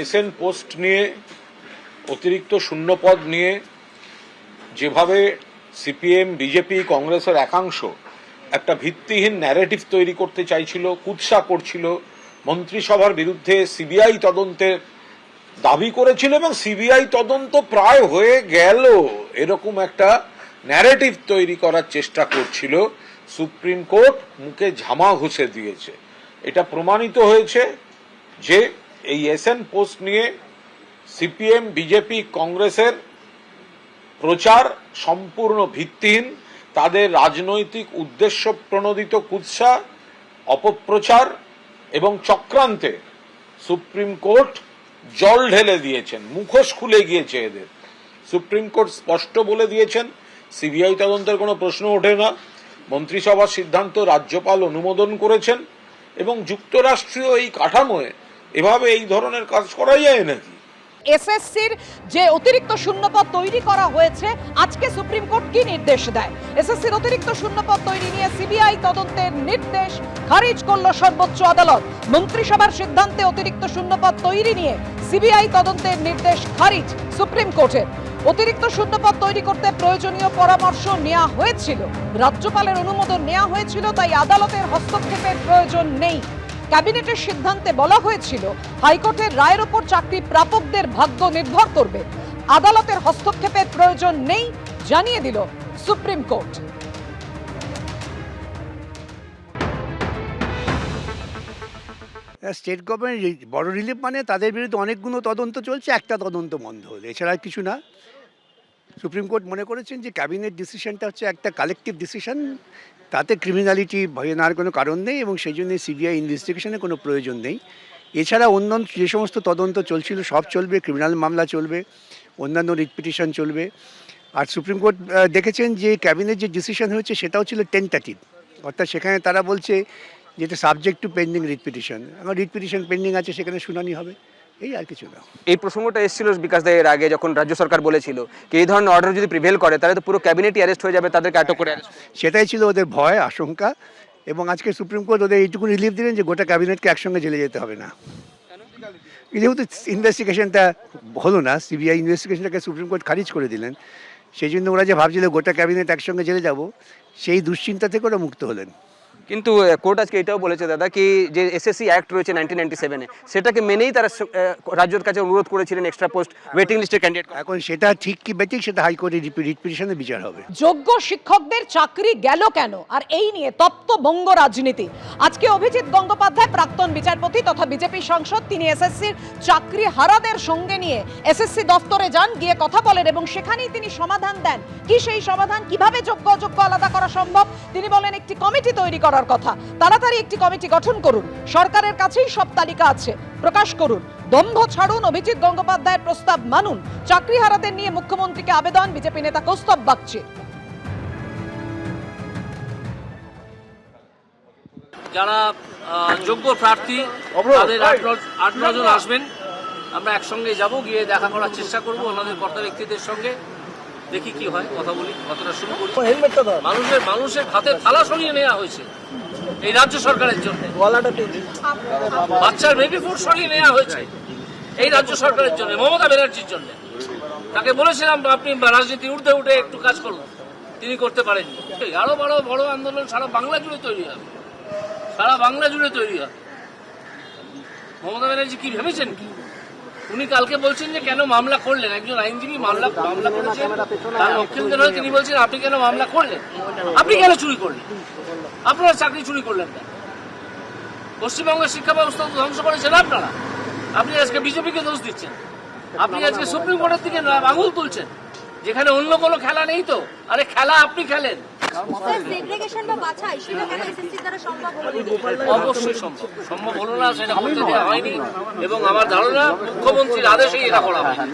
SN post নিয়ে, অতিরিক্ত শূন্যপদ নিয়ে, যেভাবে সিপিএম বিজেপি কংগ্রেসের একাংশ একটা ভিত্তিহীন ন্যারেটিভ তৈরি করতে চাইছিল, কুৎসা করছিল, মন্ত্রিসভার বিরুদ্ধে সিবিআই তদন্তের দাবি করেছিল এবং সিবিআই তদন্ত প্রায় হয়ে গেল। এরকম একটা ন্যারেটিভ তৈরি করার চেষ্টা করছিল। সুপ্রিম কোর্ট মুখে ঝামা ঘুষে দিয়েছে। এটা প্রমাণিত হয়েছে যে এই এসএন পোস্ট নিয়ে সিপিএম, বিজেপি, কংগ্রেসের প্রচার সম্পূর্ণ ভিত্তিহীন। তাদের রাজনৈতিক উদ্দেশ্য প্রণোদিত কুৎসা, অপপ্রচার এবং চক্রান্তে সুপ্রিম কোর্ট জল ঢেলে দিয়েছেন, মুখোশ খুলে গিয়েছে এদের। সুপ্রিম কোর্ট স্পষ্ট বলে দিয়েছেন, সিবিআই তদন্তের কোনো প্রশ্ন ওঠে না। মন্ত্রিসভার সিদ্ধান্ত রাজ্যপাল অনুমোদন করেছেন এবং যুক্তরাষ্ট্রীয় এই কাঠামোয় এভাবে এই ধরনের কাজ করা যায় নাকি? এসএসসির যে অতিরিক্ত শূন্যপদ তৈরি করা হয়েছে, আজকে সুপ্রিম কোর্ট কি নির্দেশ দেয়? এসএসসির অতিরিক্ত শূন্যপদ তৈরি নিয়ে সিবিআই তদন্তের নির্দেশ খারিজ করল সর্বোচ্চ আদালত। মন্ত্রিসভার সিদ্ধান্তে অতিরিক্ত শূন্যপদ তৈরি নিয়ে সিবিআই তদন্তের নির্দেশ খারিজ সুপ্রিম কোর্টের। অতিরিক্ত শূন্যপদ তৈরি করতে প্রয়োজনীয় পরামর্শ নেওয়া হয়েছিল। রাজ্যপালের অনুমোদন নেওয়া হয়েছিল, তাই আদালতের হস্তক্ষেপের প্রয়োজন নেই। ক্যাবিনেটের সিদ্ধান্তে বলা হয়েছিল, হাইকোর্টের রায়ের ওপর চাকরি প্রাপকদের ভাগ্য নির্ভর করবে। আদালতের হস্তক্ষেপের প্রয়োজন নেই, জানিয়ে দিল সুপ্রিম কোর্ট। স্টেট গভর্নমেন্ট বড় রিলিফ মানে তাদের বিরুদ্ধে অনেকগুলো তদন্ত চলছে, একটা তদন্ত বন্ধ হলো। এছাড়া কিছু না। সুপ্রিম কোর্ট মনে করেছেন যে ক্যাবিনেট ডিসিশনটা হচ্ছে একটা কালেকটিভ ডিসিশন তাতে ক্রিমিনালিটি ভয় নেওয়ার কোনো কারণ নেই এবং সেই জন্য সিবিআই ইনভেস্টিগেশনের কোনো প্রয়োজন নেই। এছাড়া অন্যান্য যে সমস্ত তদন্ত চলছিল, সব চলবে ক্রিমিনাল মামলা চলবে, অন্যান্য রিট পিটিশন চলবে। আর সুপ্রিম কোর্ট দেখেছেন যে ক্যাবিনেট যে ডিসিশন হয়েছে সেটাও ছিল টেন্টাটিভ অর্থাৎ সেখানে তারা বলছে যেটা subject to pending writ petition আমার রিট পিটিশন পেন্ডিং আছে, সেখানে শুনানি হবে। এই আর কিছু না। এই প্রসঙ্গটা এসেছিল বিকাশ দায়ের আগে যখন রাজ্য সরকার বলেছিল কি এই ধরনের অর্ডার যদি প্রিভেল করে তাহলে তো পুরো ক্যাবিনেটই অ্যারেস্ট হয়ে যাবে তাদেরকে আটক করে সেটাই ছিল ওদের ভয় আশঙ্কা এবং আজকে সুপ্রিম কোর্ট ওদের এইটুকু রিলিফ দিলেন যে গোটা ক্যাবিনেটকে একসঙ্গে জেলে যেতে হবে না। যেহেতু ইনভেস্টিগেশনটা হলো না সিবিআই ইনভেস্টিগেশনটাকে সুপ্রিম কোর্ট খারিজ করে দিলেন সেই জন্য ওরা যে ভাবছিল গোটা ক্যাবিনেট একসঙ্গে জেলে যাব সেই দুশ্চিন্তা থেকে ওরা মুক্ত হলেন। কিন্তু কোর্ট আজকে এটাও বলেছে দাদা কি যে এসএসসি অ্যাক্ট রয়েছে নাইনটিন নাইনটি সেভেনে সেটাকে মেনেই তারা রাজ্যের কাছে অনুরোধ করেছিলেন এক্সট্রা পোস্ট ওয়েটিং লিস্টের ক্যান্ডিডেট এখন সেটা ঠিক কি বেঠিক সেটা হাইকোর্টে রিট পিটিশনে বিচার হবে। যোগ্য শিক্ষকদের চাকরি গেল কেন? আর এই নিয়ে তপ্ত বঙ্গ রাজনীতি। আজকে অভিজিৎ গঙ্গোপাধ্যায় প্রাক্তন বিচারপতি তথা বিজেপি সাংসদ তিনি এসএসসির চাকরি হারাদের সঙ্গে নিয়ে এসএসসি দফতরে যান গিয়ে কথা বলেন এবং সেখানেই তিনি সমাধান দেন। কি সেই সমাধান? কীভাবে যোগ্য অযোগ্য আলাদা করা সম্ভব? তিনি বলেন একটি কমিটি তৈরি করার কথা। তাড়াতাড়ি একটি কমিটি গঠন করুন। সরকারের কাছেই সব তালিকা আছে। প্রকাশ করুন। দম্ভ ছাড়ুন অভিজিৎ গঙ্গোপাধ্যায়ের প্রস্তাব মানুন। চাকরি হারাদের নিয়ে মুখ্যমন্ত্রীকে আবেদন বিজেপি নেতা কৌস্তব বাগচির যারা যোগ্য প্রার্থী তাদের আট নজন আসবেন। আমরা একসঙ্গে যাব গিয়ে দেখা করার চেষ্টা করব ওনাদের কর্তা ব্যক্তিদের সঙ্গে। দেখি কি হয় কথা বলি কথাটা শুরু করি মানুষের মানুষের হাতে থালা সরিয়ে নেওয়া হয়েছে। এই রাজ্য সরকারের জন্য। বাচ্চার বেবি ফুড সরিয়ে নেওয়া হয়েছে। এই রাজ্য সরকারের জন্য মমতা ব্যানার্জির জন্য। তাকে বলেছিলাম আপনি রাজনীতি উঠতে উঠে একটু কাজ করুন। তিনি করতে পারেননি। আরও বড় বড় আন্দোলন সারা বাংলা জুড়ে তৈরি হবে। সারা বাংলা জুড়ে তৈরি হয় মমতা ব্যানার্জি কি ভেবেছেন কি? উনি কালকে বলছেন যে কেন মামলা করলেন? একজন আইনজীবী মামলা মামলা করেছেন। তার মক্কেলদের হয়ে তিনি বলছেন, আপনি কেন মামলা করলেন? আপনি কেন চুরি করলেন? আপনারা চাকরি চুরি করলেন না পশ্চিমবঙ্গের শিক্ষা ব্যবস্থা ধ্বংস করেছেন আপনারা। আপনি আজকে বিজেপিকে দোষ দিচ্ছেন। আপনি আজকে সুপ্রিম কোর্টের দিকে আঙুল তুলছেন। যেখানে অন্য কোনো খেলা নেই তো? আরে খেলা আপনি খেলেন। অবশ্যই সেটা করতে দেওয়া হয়নি। এবং আমার ধারণা মুখ্যমন্ত্রীর আদেশেই এটা করা হয়নি